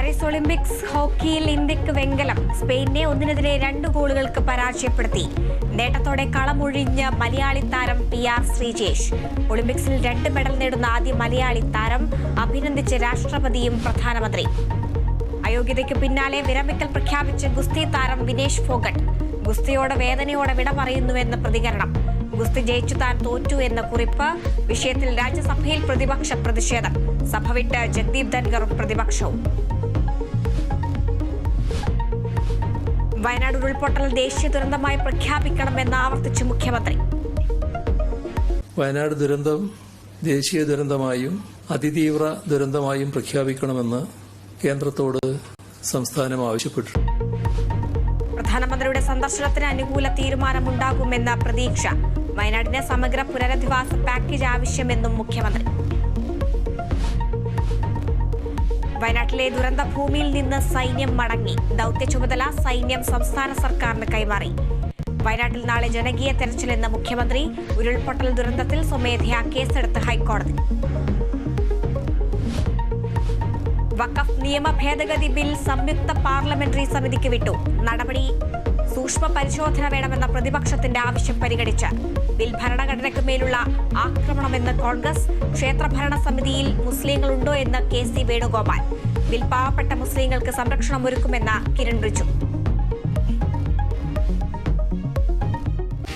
Paris Olympics ഹോക്കിയിൽ ഇന്ത്യയ്ക്ക് വെങ്കലം സ്പെയിനെ ഒന്നിനെതിരെ രണ്ട് ഗോളുകൾക്ക് പരാജയപ്പെടുത്തി. നേട്ടത്തോടെ കളമൊഴിഞ്ഞ് മലയാളി താരം പി ആർ ശ്രീജേഷ്. ഒളിമ്പിക്സിൽ രണ്ട് മെഡൽ നേടുന്ന ആദ്യ മലയാളി താരം അഭിനന്ദിച്ച് രാഷ്ട്രപതിയും പ്രധാനമന്ത്രി. അയോഗ്യതയ്ക്ക് പിന്നാലെ വിരമിക്കൽ പ്രഖ്യാപിച്ച ഗുസ്തി താരം വിനേഷ് ഫോഗട്ട്. ഗുസ്തിയോടെ വേദനയോടെ വിട പറയുന്നുവെന്ന് പ്രതികരണം. ഗുസ്തി ജയിച്ചു താൻ തോറ്റു എന്ന കുറിപ്പ് വിഷയത്തിൽ രാജ്യസഭയിൽ പ്രതിപക്ഷ പ്രതിഷേധം. സഭ വിട്ട് ജഗ്ദീപ് ധൻഖറും പ്രതിപക്ഷവും. വയനാട് ഉരുൾപൊട്ടൽ ദേശീയ ദുരന്തമായി പ്രഖ്യാപിക്കണമെന്ന് ആവർത്തിച്ചു മുഖ്യമന്ത്രി. വയനാട് ദുരന്തം ദേശീയ ദുരന്തമായും അതിതീവ്ര ദുരന്തമായും പ്രഖ്യാപിക്കണമെന്ന് കേന്ദ്രത്തോട് സംസ്ഥാനം ആവശ്യപ്പെട്ടു. പ്രധാനമന്ത്രിയുടെ സന്ദർശനത്തിന് അനുകൂല തീരുമാനമുണ്ടാകുമെന്ന പ്രതീക്ഷ. വയനാടിന് സമഗ്ര പുനരധിവാസ പാക്കേജ് ആവശ്യമെന്നും മുഖ്യമന്ത്രി. വയനാട്ടിലെ ദുരന്ത ഭൂമിയിൽ നിന്ന് സൈന്യം മടങ്ങി. ദൗത്യ ചുമതല സൈന്യം സംസ്ഥാന സർക്കാരിന് കൈമാറി. വയനാട്ടിൽ നാളെ ജനകീയ തെരച്ചിലെന്ന് മുഖ്യമന്ത്രി ഉരുൾപൊട്ടൽ ദുരന്തത്തിൽ സ്വമേധയാ കേസെടുത്ത് ഹൈക്കോടതി. വഖഫ് നിയമ ഭേദഗതി ബിൽ സംയുക്ത പാർലമെന്ററി സമിതിക്ക് വിട്ടു. നടപടി സൂക്ഷ്മ പരിശോധന വേണമെന്ന പ്രതിപക്ഷത്തിന്റെ ആവശ്യം പരിഗണിച്ച്. ബിൽ ഭരണഘടനയ്ക്ക് മേലുള്ള ആക്രമണമെന്ന് കോൺഗ്രസ് ക്ഷേത്രഭരണ സമിതിയിൽ മുസ്ലിങ്ങളുണ്ടോ എന്ന് കെ സി വേണുഗോപാൽ. ബിൽ പാവപ്പെട്ട മുസ്ലിങ്ങൾക്ക് സംരക്ഷണം ഒരുക്കുമെന്ന് കിരൺ റിജു.